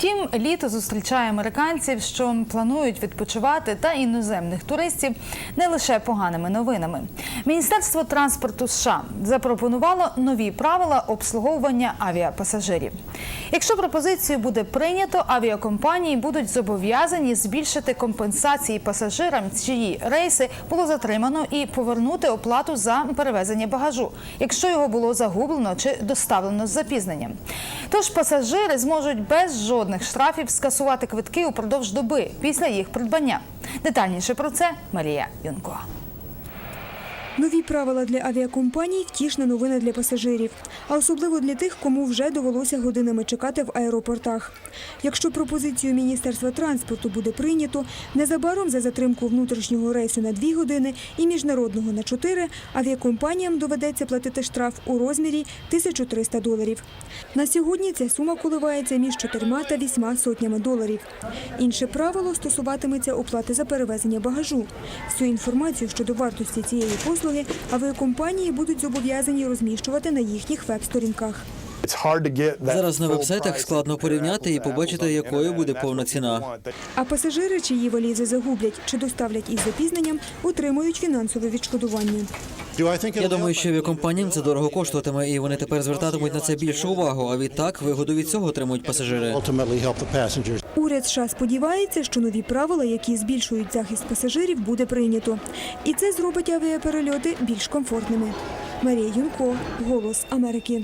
Втім, літо зустрічає американців, що планують відпочивати, та іноземних туристів не лише поганими новинами. Міністерство транспорту США запропонувало нові правила обслуговування авіапасажирів. Якщо пропозицію буде прийнято, авіакомпанії будуть зобов'язані збільшити компенсації пасажирам, чиї рейси було затримано, і повернути оплату за перевезення багажу, якщо його було загублено чи доставлено з запізненням. Тож пасажири зможуть без жодних штрафів скасувати квитки упродовж доби після їх придбання. Детальніше про це Марія Юнко. Нові правила для авіакомпаній втішна новина для пасажирів, а особливо для тих, кому вже довелося годинами чекати в аеропортах. Якщо пропозицію Міністерства транспорту буде прийнято, незабаром за затримку внутрішнього рейсу на 2 години і міжнародного на 4, авіакомпаніям доведеться платити штраф у розмірі 1300 доларів. На сьогодні ця сума коливається між 4 та 8 сотнями доларів. Інше правило стосуватиметься оплати за перевезення багажу. Всю інформацію щодо вартості цієї послуги авіакомпанії будуть зобов'язані розміщувати на їхніх веб-сторінках. Зараз на вебсайтах складно порівняти і побачити, якою буде повна ціна. А пасажири, чиї валізи загублять чи доставлять із запізненням, отримують фінансове відшкодування. Я думаю, що авіакомпаніям це дорого коштуватиме, і вони тепер звертатимуть на це більшу увагу. А відтак вигоду від цього отримують пасажири. Уряд США сподівається, що нові правила, які збільшують захист пасажирів, буде прийнято. І це зробить авіаперельоти більш комфортними. Марія Юнко, Голос Америки.